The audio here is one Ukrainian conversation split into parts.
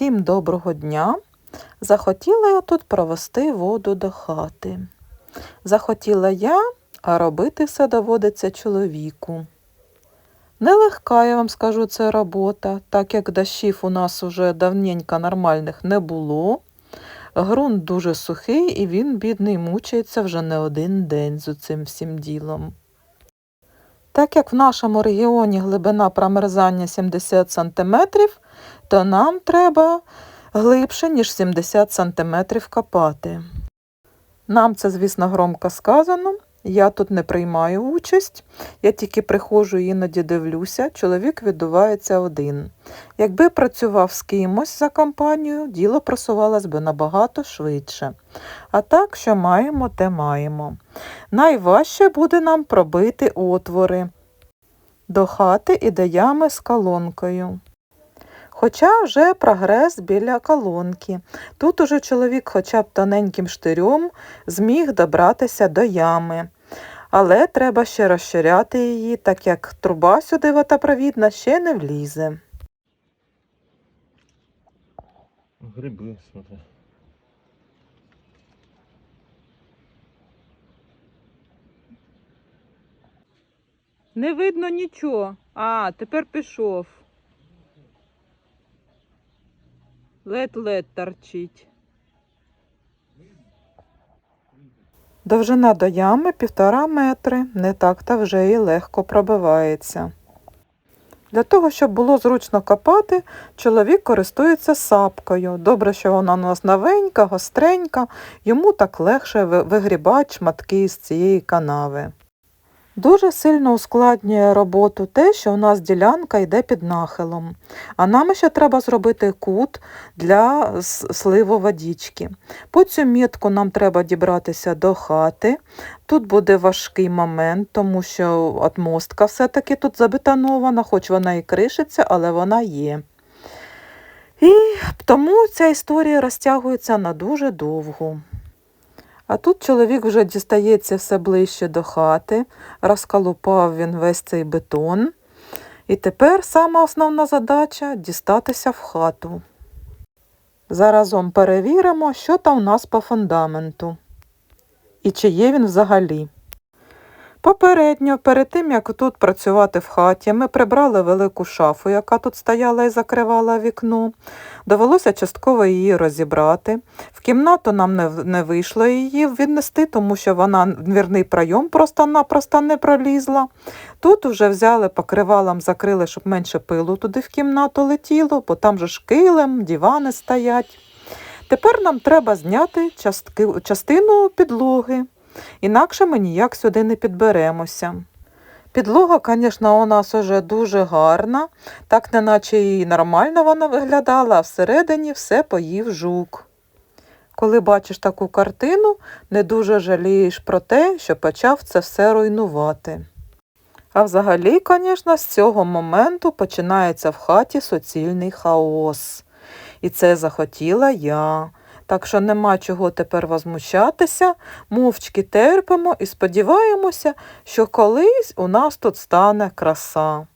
Всім доброго дня! Захотіла я тут провести воду до хати. Захотіла я, а робити все доводиться чоловіку. Нелегка, я вам скажу, це робота, так як дощів у нас уже давненько нормальних не було. Грунт дуже сухий і він, бідний, мучається вже не один день з цим всім ділом. Так як в нашому регіоні глибина промерзання 70 см, то нам треба глибше, ніж 70 см копати. Нам це, звісно, громко сказано. Я тут не приймаю участь, я тільки приходжу іноді дивлюся, чоловік відбувається один. Якби працював з кимось за компанію, діло просувалось би набагато швидше. А так, що маємо, те маємо. Найважче буде нам пробити отвори до хати і до ями з колонкою. Хоча вже прогрес біля колонки. Тут уже чоловік хоча б тоненьким штирем зміг добратися до ями. Але треба ще розширяти її, так як труба сюди водопровідна ще не влізе. Гриби, смотри. Не видно нічого. А, тепер пішов. Лед-лед торчить. Довжина до ями півтора метри, не так та вже і легко пробивається. Для того, щоб було зручно копати, чоловік користується сапкою. Добре, що вона у нас новенька, гостренька, йому так легше вигрібати шматки з цієї канави. Дуже сильно ускладнює роботу те, що у нас ділянка йде під нахилом. А нам ще треба зробити кут для с- сливу водички. По цю мітку нам треба дібратися до хати. Тут буде важкий момент, тому що отмостка все-таки тут забетонована, хоч вона і кришиться, але вона є. І тому ця історія розтягується на дуже довго. А тут чоловік вже дістається все ближче до хати, розколупав він весь цей бетон. І тепер сама основна задача дістатися в хату. Заразом перевіримо, що там у нас по фундаменту і чи є він взагалі. Попередньо, перед тим як тут працювати в хаті, ми прибрали велику шафу, яка тут стояла і закривала вікно. Довелося частково її розібрати. В кімнату нам не, не вийшло її віднести, тому що вона двірний пройом просто-напросто не пролізла. Тут вже взяли покривалом, закрили, щоб менше пилу туди в кімнату летіло, бо там же ж килим, дивани стоять. Тепер нам треба зняти частки, частину підлоги, інакше ми ніяк сюди не підберемося. Підлога, звісно, у нас уже дуже гарна, так неначе і нормально вона виглядала, а всередині все поїв жук. Коли бачиш таку картину, не дуже жалієш про те, що почав це все руйнувати. А взагалі, звісно, з цього моменту починається в хаті суцільний хаос. І це захотіла я. Так що нема чого тепер возмущатися, мовчки терпимо і сподіваємося, що колись у нас тут стане краса.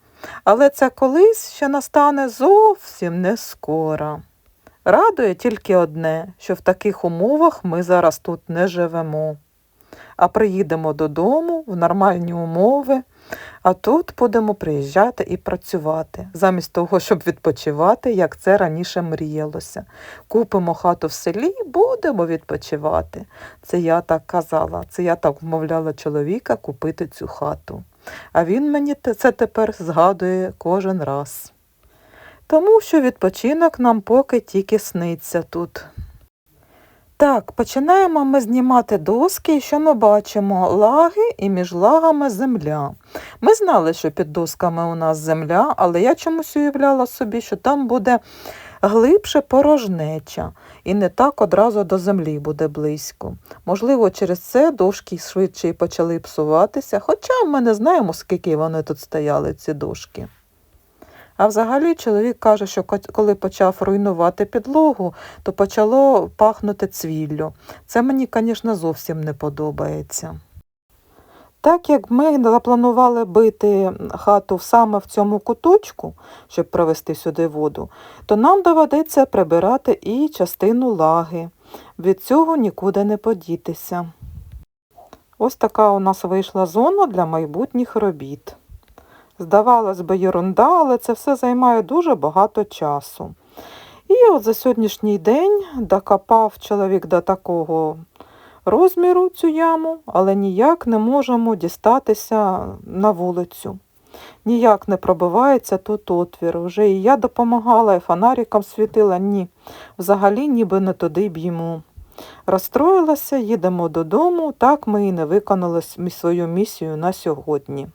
Але це колись ще настане зовсім не скоро. Радує тільки одне, що в таких умовах ми зараз тут не живемо, а приїдемо додому в нормальні умови, а тут будемо приїжджати і працювати, замість того, щоб відпочивати, як це раніше мріялося. Купимо хату в селі, будемо відпочивати. Це я так казала, це я так вмовляла чоловіка купити цю хату. А він мені це тепер згадує кожен раз. Тому що відпочинок нам поки тільки сниться тут. Так, починаємо ми знімати доски, і що ми бачимо? Лаги і між лагами земля. Ми знали, що під досками у нас земля, але я чомусь уявляла собі, що там буде глибше порожнеча і не так одразу до землі буде близько. Можливо, через це дошки швидше і почали псуватися, хоча ми не знаємо, скільки вони тут стояли, ці дошки. А взагалі чоловік каже, що коли почав руйнувати підлогу, то почало пахнути цвіллю. Це мені, звісно, зовсім не подобається. Так як ми запланували бити хату саме в цьому куточку, щоб провести сюди воду, то нам доведеться прибирати і частину лаги. Від цього нікуди не подітися. Ось така у нас вийшла зона для майбутніх робіт. Здавалось би, єрунда, але це все займає дуже багато часу. І от за сьогоднішній день докопав чоловік до такого розміру цю яму, але ніяк не можемо дістатися на вулицю. Ніяк не пробивається тут отвір. Вже і я допомагала, і фонариком світила. Ні, взагалі ніби не туди б'ємо. Розстроїлася, їдемо додому, так ми і не виконали свою місію на сьогодні.